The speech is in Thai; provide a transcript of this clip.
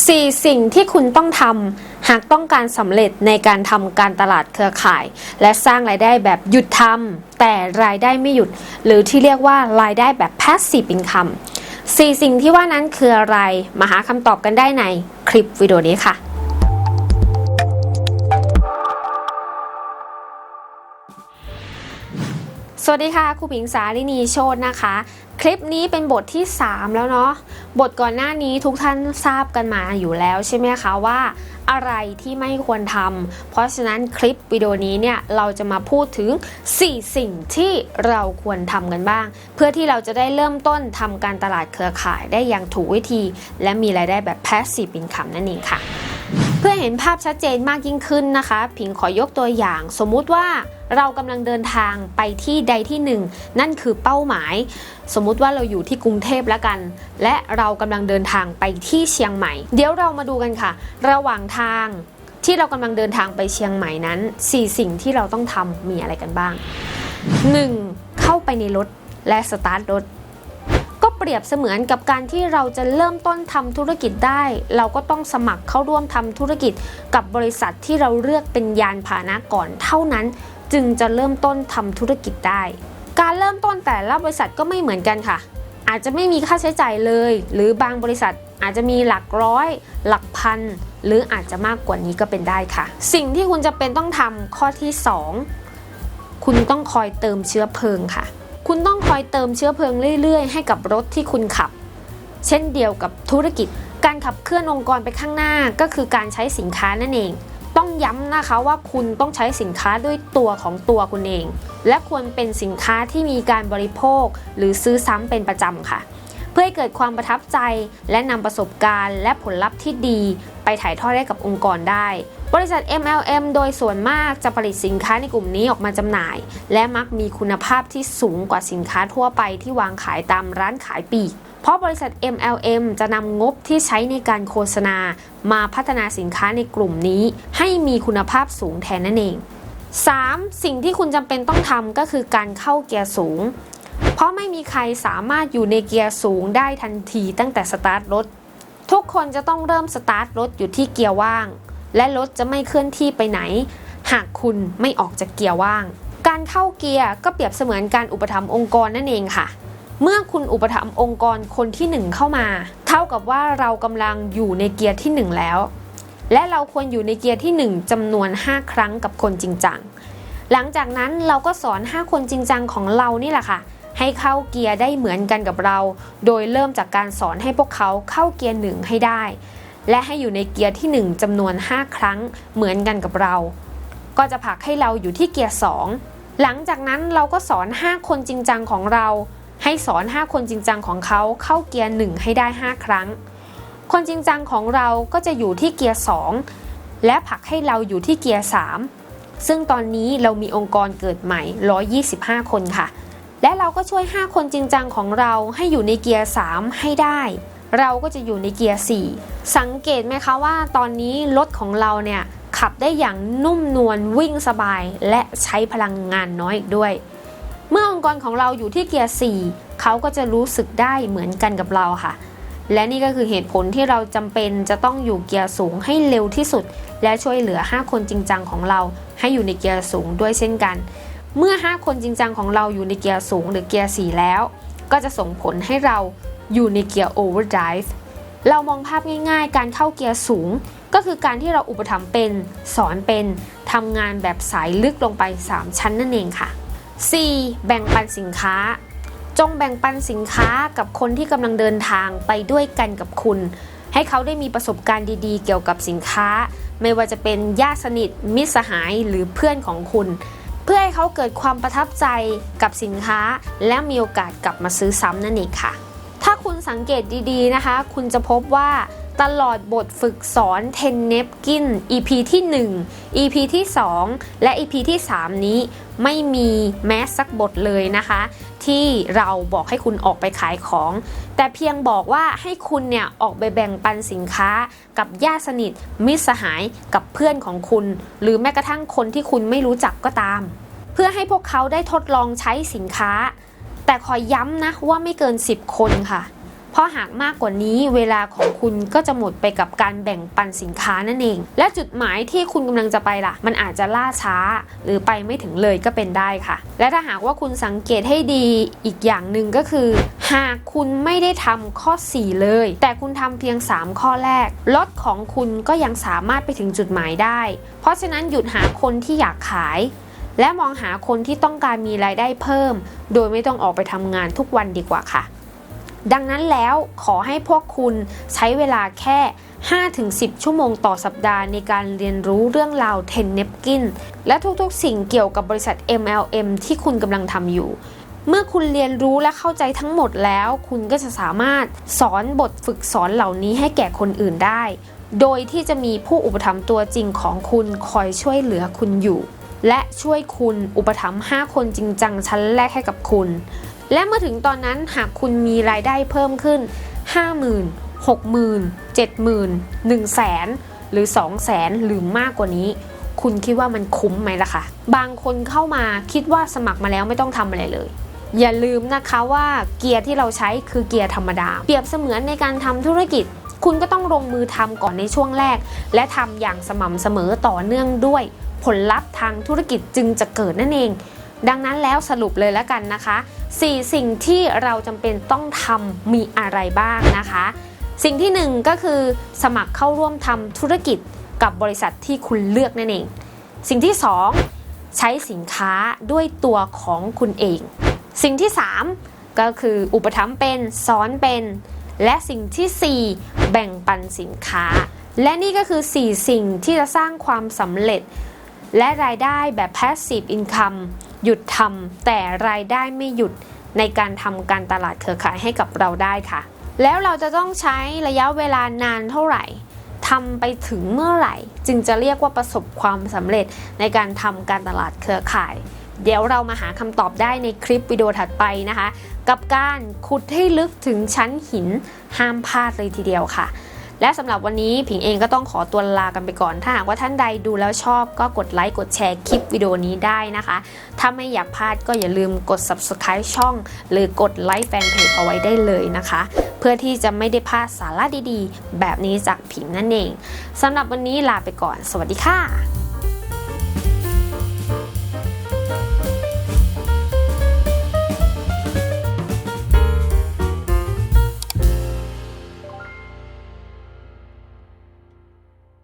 4 สิ่งที่คุณต้องทำหากต้องการสำเร็จในการทำการตลาดเครือข่าย และสร้างรายได้แบบหยุดทำแต่รายได้ไม่หยุด หรือที่เรียกว่ารายได้แบบ passive income 4 สิ่งที่ว่านั้นคืออะไร มาหาคำตอบกันได้ในคลิปวิดีโอนี้ค่ะ สวัสดีค่ะครูผิงสาลินีโชตนะคะ คลิปนี้เป็นบทที่ 3 แล้วเนาะบทก่อนหน้านี้ทุกท่านทราบกันมาอยู่แล้วใช่ไหมคะว่า อะไรที่ไม่ควรทำเพราะฉะนั้นคลิปวิดีโอนี้เนี่ยเราจะมาพูดถึง 4 สิ่งที่เราควรทำกันบ้าง เพื่อที่เราจะได้เริ่มต้นทำการตลาดเครือข่ายได้อย่างถูกวิธี และมีรายได้แบบ passive income นั่นเองค่ะ เพื่อเห็นภาพชัดเจนมากยิ่งขึ้นนะคะ ผิงขอยกตัวอย่าง สมมุติว่าเรากำลังเดินทางไปที่ใดที่หนึ่ง นั่นคือเป้าหมาย สมมุติว่าเราอยู่ที่กรุงเทพแล้วกัน และเรากำลังเดินทางไปที่เชียงใหม่ เดี๋ยวเรามาดูกันค่ะ ระหว่างทางที่เรากำลังเดินทางไปเชียงใหม่นั้น 4 สิ่งที่เราต้องทำมีอะไรกันบ้าง 1. เข้าไปในรถและสตาร์ทรถ เปรียบเสมือนกับการที่เราจะเริ่มต้นทำธุรกิจได้ เราก็ต้องสมัครเข้าร่วมทำธุรกิจกับบริษัทที่เราเลือกเป็นยานพาหนะก่อนเท่านั้น จึงจะเริ่มต้นทำธุรกิจได้ การเริ่มต้นแต่ละบริษัทก็ไม่เหมือนกันค่ะ อาจจะไม่มีค่าใช้จ่ายเลย หรือบางบริษัทอาจจะมีหลักร้อย หลักพัน หรืออาจจะมากกว่านี้ก็เป็นได้ค่ะ สิ่งที่คุณจะเป็นต้องทำข้อที่ 2 คุณต้องคอยเติมเชื้อเพลิงค่ะ คุณต้องคอยเติมเชื้อเพลิงเรื่อยๆ ให้กับรถที่คุณขับ เช่นเดียวกับธุรกิจ การขับเคลื่อนองค์กรไปข้างหน้าก็คือการใช้สินค้านั่นเอง ต้องย้ำนะคะว่าคุณต้องใช้สินค้าด้วยตัวของตัวคุณเอง และควรเป็นสินค้าที่มีการบริโภค หรือซื้อซ้ำเป็นประจำค่ะ เพื่อให้เกิดความประทับใจและนำประสบการณ์ และผลลัพธ์ที่ดี ไปถ่ายทอดให้กับองค์กรได้ บริษัท MLM โดยส่วนมากจะผลิตสินค้าในกลุ่มนี้ออกมาจำหน่าย และมักมีคุณภาพที่สูงกว่าสินค้าทั่วไปที่วางขายตามร้านขายปลีก เพราะบริษัท MLM จะนำงบที่ใช้ในการโฆษณา มาพัฒนาสินค้าในกลุ่มนี้ ให้มีคุณภาพสูงแทนนั่นเอง 3. สิ่งที่คุณจำเป็นต้องทำก็คือการเข้าเกียร์สูง เพราะไม่มีใครสามารถอยู่ในเกียร์สูงได้ทันทีตั้งแต่สตาร์ทรถ ทุกคนจะต้องเริ่มสตาร์ทรถอยู่ที่เกียร์ว่าง และรถจะไม่เคลื่อนที่ไปไหน หากคุณไม่ออกจากเกียร์ว่าง การเข้าเกียร์ก็เปรียบเสมือนการอุปถัมภ์องค์กรนั่นเองค่ะ เมื่อคุณอุปถัมภ์องค์กรคนที่ 1 เข้ามา เท่ากับว่าเรากำลังอยู่ในเกียร์ที่ 1 แล้ว และเราควรอยู่ในเกียร์ที่ 1จำนวน 5 ครั้งกับคนจริงจังหลังจากนั้นเราก็สอน 5 คนจริงจังของเรานี่แหละค่ะ ให้เข้าเกียร์ได้เหมือนกันกับเรา โดยเริ่มจากการสอนให้พวกเขาเข้าเกียร์หนึ่งให้ได้ และให้อยู่ในเกียร์ที่ 1จำนวน 5 ครั้งเหมือนกันกับเรา ก็จะผลักให้เราอยู่ที่เกียร์ 2 หลังจากนั้นเราก็สอน 5 คนจริงจังของเรา ให้สอน 5 คนจริงจังของเขาเข้าเกียร์ 1 ให้ได้ 5 ครั้ง คนจริงจังของเราก็จะอยู่ที่เกียร์ 2 และผลักให้เราอยู่ที่เกียร์ 3 ซึ่งตอนนี้เรามีองค์กรเกิดใหม่ 125 คนค่ะ และเราก็ช่วย 5 คนจริงจังของเราให้อยู่ในเกียร์ 3 ให้ได้ เราก็จะอยู่ในเกียร์ 4 สังเกตไหมคะว่าตอนนี้รถของเราเนี่ยขับได้อย่างนุ่มนวลวิ่งสบาย และใช้พลังงานน้อยอีกด้วย เมื่อองค์กรของเราอยู่ที่เกียร์ 4 เขาก็จะรู้สึกได้เหมือนกันกับเราค่ะ และนี่ก็คือเหตุผลที่เราจำเป็นจะต้องอยู่เกียร์สูงให้เร็วที่สุด และช่วยเหลือ 5 คนจริงจังของเรา ให้อยู่ในเกียร์สูงด้วยเช่นกัน เมื่อ 5 คนจริงจังของเราอยู่ในเกียร์สูงหรือเกียร์ 4 แล้ว ก็จะส่งผลให้เรา อยู่ในเกียร์ overdrive เรามองภาพง่ายๆ การเข้าเกียร์สูง ก็คือการที่เราอุปถัมภ์เป็น สอนเป็นทำงานแบบสายลึกลงไป 3 ชั้นนั่นเองค่ะ 4. แบ่งปันสินค้า จงแบ่งปันสินค้ากับคนที่กำลังเดินทางไปด้วยกันกับคุณ ให้เขาได้มีประสบการณ์ดีๆ เกี่ยวกับสินค้า ไม่ว่าจะเป็นญาติสนิท มิตรสหายหรือเพื่อนของคุณ เพื่อให้เขาเกิดความประทับใจกับสินค้า และมีโอกาสกลับมาซื้อซ้ำนั่นเองค่ะ สังเกตดีๆนะคะ คุณจะพบว่าตลอดบทฝึกสอนเทนเนปกิน EP ที่ 1 EP ที่ 2 และ EP ที่ 3 นี้ไม่มีแม้สักบทเลยนะคะ ที่เราบอกให้คุณออกไปขายของ แต่เพียงบอกว่าให้คุณเนี่ยออกไปแบ่งปันสินค้ากับญาติสนิท มิตรสหายกับเพื่อนของคุณ หรือแม้กระทั่งคนที่คุณไม่รู้จักก็ตาม เพื่อให้พวกเขาได้ทดลองใช้สินค้า แต่ขอย้ำนะว่าไม่เกิน 10 คนค่ะ เพราะหากมากกว่านี้เวลาของคุณก็จะหมดไปกับการแบ่งปันสินค้านั่นเอง และจุดหมายที่คุณกำลังจะไปล่ะ มันอาจจะล่าช้า หรือไปไม่ถึงเลยก็เป็นได้ค่ะ และถ้าหากว่าคุณสังเกตให้ดีอีกอย่างหนึ่งก็คือ หากคุณไม่ได้ทำข้อ 4 เลย แต่คุณทำเพียง 3 ข้อแรกรถของคุณก็ยังสามารถไปถึงจุดหมายได้ เพราะฉะนั้นหยุดหาคนที่อยากขายและมองหาคนที่ต้องการมีรายได้เพิ่ม โดยไม่ต้องออกไปทำงานทุกวันดีกว่าค่ะ ดังนั้นแล้วขอให้พวกคุณใช้เวลาแค่ 5-10 ชั่วโมงต่อสัปดาห์ในการเรียนรู้เรื่องราว10 n a p k i n และทุกๆ สิ่งเกี่ยวกับบริษัท MLM ที่คุณกำลังทำอยู่ เมื่อคุณเรียนรู้และเข้าใจทั้งหมดแล้ว คุณก็จะสามารถสอนบทฝึกสอนเหล่านี้ให้แก่คนอื่นได้ โดยที่จะมีผู้อุปถัมภ์ตัวจริงของคุณคอยช่วยเหลือคุณอยู่ และช่วยคุณอุปถัมภ์5คนจริงจังชั้นแรกให้กับคุณ และเมื่อถึงตอนนั้นหากคุณมีรายได้เพิ่มขึ้น 50,000 60,000 70,000 100,000 หรือ 200,000 หรือมากกว่านี้ คุณคิดว่ามันคุ้มไหมล่ะคะบางคนเข้ามาคิดว่าสมัครมาแล้วไม่ต้องทำอะไรเลย อย่าลืมนะคะว่าเกียร์ที่เราใช้คือเกียร์ธรรมดา เปรียบเสมือนในการทำธุรกิจ คุณก็ต้องลงมือทำก่อนในช่วงแรก และทำอย่างสม่ำเสมอต่อเนื่องด้วย ผลลัพธ์ทางธุรกิจจึงจะเกิดนั่นเอง ดังนั้นแล้วสรุปเลยแล้วกันนะคะ 4 สิ่งที่เราจำเป็นต้องทำมีอะไรบ้างนะคะ สิ่งที่ 1 ก็คือสมัครเข้าร่วมทำธุรกิจกับบริษัทที่คุณเลือกนั่นเอง สิ่งที่ 2 ใช้สินค้าด้วยตัวของคุณเอง สิ่งที่ 3 ก็คืออุปถัมภ์เป็นสอนเป็น และสิ่งทีสี่4 แบ่งปันสินค้า และนี่ก็คือ 4 สิ่งที่จะสร้างความสำเร็จ และรายได้แบบ passive income หยุดทำแต่รายได้ไม่หยุดในการทำการตลาดเครือข่ายให้กับเราได้ค่ะ แล้วเราจะต้องใช้ระยะเวลานานเท่าไหร่ทำไปถึงเมื่อไหร่ จึงจะเรียกว่าประสบความสำเร็จในการทำการตลาดเครือข่าย เดี๋ยวเรามาหาคำตอบได้ในคลิปวิดีโอถัดไปนะคะ กับการขุดให้ลึกถึงชั้นหินห้ามพลาดเลยทีเดียวค่ะ และสำหรับวันนี้ผิงเองก็ต้องขอตัวลากันไปก่อน ถ้าหากว่าท่านใดดูแล้วชอบก็กดไลค์กดแชร์คลิปวิดีโอนี้ได้นะคะ ถ้าไม่อยากพลาดก็อย่าลืมกด subscribe ช่อง หรือกดไลค์แฟนเพจเอาไว้ได้เลยนะคะ เพื่อที่จะไม่ได้พลาดสาระดีๆ แบบนี้จากผิงนั่นเองสำหรับวันนี้ลาไปก่อน สวัสดีค่ะ